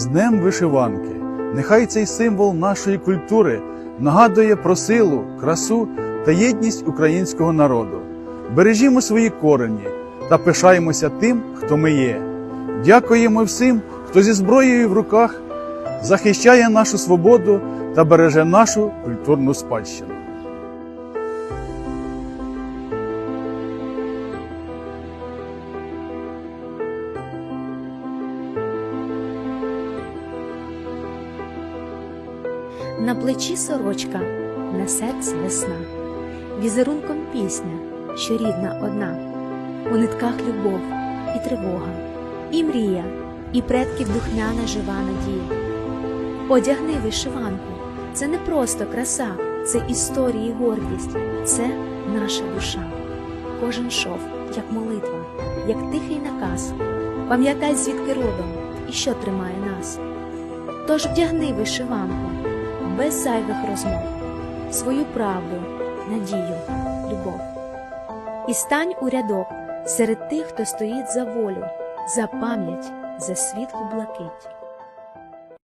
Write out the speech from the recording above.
З Днем вишиванки! Нехай цей символ нашої культури нагадує про силу, красу та єдність українського народу. Бережімо свої корені та пишаємося тим, хто ми є. Дякуємо всім, хто зі зброєю в руках захищає нашу свободу та береже нашу культурну спадщину. На плечі сорочка, на серці весна, візерунком пісня, що рідна одна, у нитках любов і тривога, і мрія, і предків духмяна жива надія. Одягни вишиванку, це не просто краса, це історія і гордість, це наша душа. Кожен шов, як молитва, як тихий наказ. Пам'ятай, звідки родом і що тримає нас. Тож вдягни вишиванку без зайвих розмов, свою правду, надію, любов. І стань у рядок серед тих, хто стоїть за волю, за пам'ять, за світлу блакить.